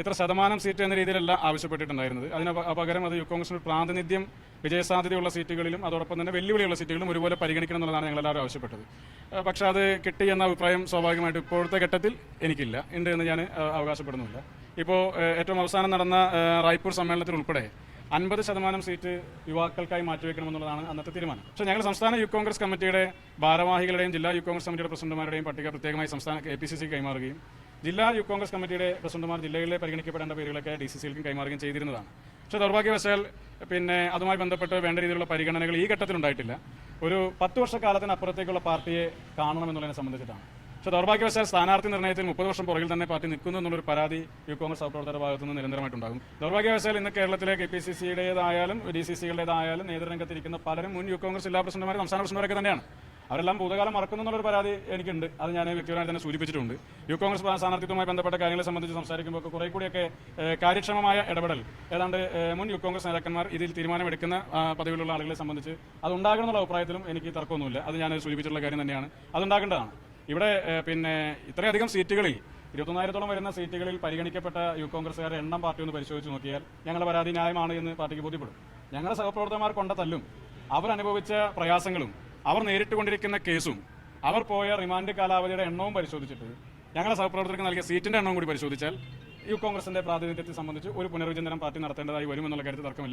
ഇത്ര ശതമാനം സീറ്റ് എന്ന രീതിയിലല്ല ആവശ്യപ്പെട്ടിട്ടുണ്ടായിരുന്നത്. അതിന് പകരം അത് യു കോൺഗ്രസിന് പ്രാതിനിധ്യം വിജയസാധ്യതയുള്ള സീറ്റുകളിലും അതോടൊപ്പം തന്നെ വെല്ലുവിളിയുള്ള സീറ്റുകളിലും ഒരുപോലെ പരിഗണിക്കണം എന്നുള്ളതാണ് ഞങ്ങൾ എല്ലാവരും ആവശ്യപ്പെട്ടത് പക്ഷേ അത് കിട്ടി എന്ന അഭിപ്രായം സ്വാഭാവികമായിട്ട് ഇപ്പോഴത്തെ ഘട്ടത്തിൽ എനിക്കില്ല. ഉണ്ട് എന്ന് ഞാൻ അവകാശപ്പെടുന്നില്ല ഇപ്പോൾ ഏറ്റവും അവസാനം നടന്ന റായ്പൂർ സമ്മേളനത്തിൽ ഉൾപ്പെടെ അൻപത് ശതമാനം സീറ്റ് യുവാക്കൾക്കായി മാറ്റിവെക്കണമെന്നുള്ളതാണ് അന്നത്തെ തീരുമാനം. പക്ഷേ ഞങ്ങൾ സംസ്ഥാന യൂത്ത് കോൺഗ്രസ് കമ്മിറ്റിയുടെ ഭാരവാഹികളുടെയും ജില്ലാ യൂത്ത് കോൺഗ്രസ് കമ്മിറ്റിയുടെ പ്രസിഡന്റുമാരുടെയും പട്ടിക പ്രത്യേകമായി സംസ്ഥാന എ പി സി സി കൈമാറുകയും ജില്ലാ യൂത്ത് കോൺഗ്രസ് കമ്മിറ്റിയുടെ പ്രസിഡന്റുമാർ ജില്ലകളിലെ പരിഗണിക്കപ്പെടേണ്ട പേരുകളൊക്കെ ഡി സി സിയിലേക്കും കൈമാറുകയും ചെയ്തിരുന്നതാണ്. പക്ഷേ ദൗർഭാഗ്യവശാൽ പിന്നെ അതുമായി ബന്ധപ്പെട്ട് വേണ്ട രീതിയിലുള്ള പരിഗണനകൾ ഈ ഘട്ടത്തിൽ ഉണ്ടായിട്ടില്ല. ഒരു പത്ത് വർഷക്കാലത്തിനപ്പുറത്തേക്കുള്ള പാർട്ടിയെ കാണണമെന്നുള്ളതിനെ സംബന്ധിച്ചിട്ടാണ്. പക്ഷേ ദൗർഭാഗ്യവശാൽ സ്ഥാനാർത്ഥി നിർണയത്തിൽ മുപ്പത് വർഷം പുറകിൽ തന്നെ പാർട്ടി നിൽക്കുന്നു എന്നുള്ളൊരു പരാതി യു കോൺഗ്രസ് സഹപ്രവർത്തകരുടെ ഭാഗത്തു നിന്ന് നിരന്തരമായിട്ടുണ്ടാകും. ദൗർഭാഗ്യവശാൽ ഇന്ന് കേരളത്തിലെ കെ പി സി സിയുടേതായാലും ഡി സി സികളുടേതായാലും നേതൃരംഗത്തിരിക്കുന്ന പലരും മുൻ യു കോൺഗ്രസ് ജില്ലാ പ്രസിഡന്റുമാരും സംസ്ഥാന പ്രസിഡന്റുമാരൊക്കെ തന്നെയാണ്. അവരെല്ലാം ഭൂതകാലം മറക്കുന്നു എന്നുള്ളൊരു പരാതി എനിക്കുണ്ട്. അത് ഞാൻ വ്യക്തിപരമായി തന്നെ സൂചിപ്പിച്ചിട്ടുണ്ട്. യു കോൺഗ്രസ് സ്ഥാനാർത്ഥിത്വമായി ബന്ധപ്പെട്ട കാര്യങ്ങളെ സംബന്ധിച്ച് സംസാരിക്കുമ്പോൾ കുറെ കൂടിയൊക്കെ കാര്യക്ഷമമായ ഇടപെടൽ ഏതാണ്ട് മുൻ യു കോൺഗ്രസ് നേതാക്കന്മാർ ഇതിൽ തീരുമാനമെടുക്കുന്ന പദവിയിലുള്ള ആളുകളെ സംബന്ധിച്ച് അതുണ്ടാകണമെന്നുള്ള അഭിപ്രായത്തിലും എനിക്ക് തർക്കമൊന്നുമില്ല. അത് ഞാൻ സൂചിപ്പിച്ചിട്ടുള്ള കാര്യം തന്നെയാണ്. അതുണ്ടാകേണ്ടതാണ്. ഇവിടെ പിന്നെ ഇത്രയധികം സീറ്റുകളിൽ ഇരുപത്തൊന്നായിരത്തോളം വരുന്ന സീറ്റുകളിൽ പരിഗണിക്കപ്പെട്ട യു കോൺഗ്രസ്സുകാരുടെ എണ്ണം പാർട്ടി ഒന്ന് പരിശോധിച്ച് നോക്കിയാൽ ഞങ്ങളുടെ പരാതി ന്യായമാണ് എന്ന് പാർട്ടിക്ക് ബോധ്യപ്പെടും. ഞങ്ങളുടെ സഹപ്രവർത്തകന്മാർ കൊണ്ട തല്ലും. അവരനുഭവിച്ച പ്രയാസങ്ങളും അവർ നേരിട്ടുകൊണ്ടിരിക്കുന്ന കേസും അവർ പോയ റിമാൻഡ് കാലാവധിയുടെ എണ്ണവും പരിശോധിച്ചിട്ട് ഞങ്ങളുടെ സഹപ്രവർത്തകർക്ക് നൽകിയ സീറ്റിന്റെ എണ്ണവും കൂടി പരിശോധിച്ചാൽ യു കോൺഗ്രസിന്റെ പ്രാതിനിധ്യത്തെ സംബന്ധിച്ച് ഒരു പുനർവിചിന്തനം പാർട്ടി നടത്തേണ്ടതായി വരുമെന്നുള്ള കാര്യത്തിൽ തർക്കമില്ല.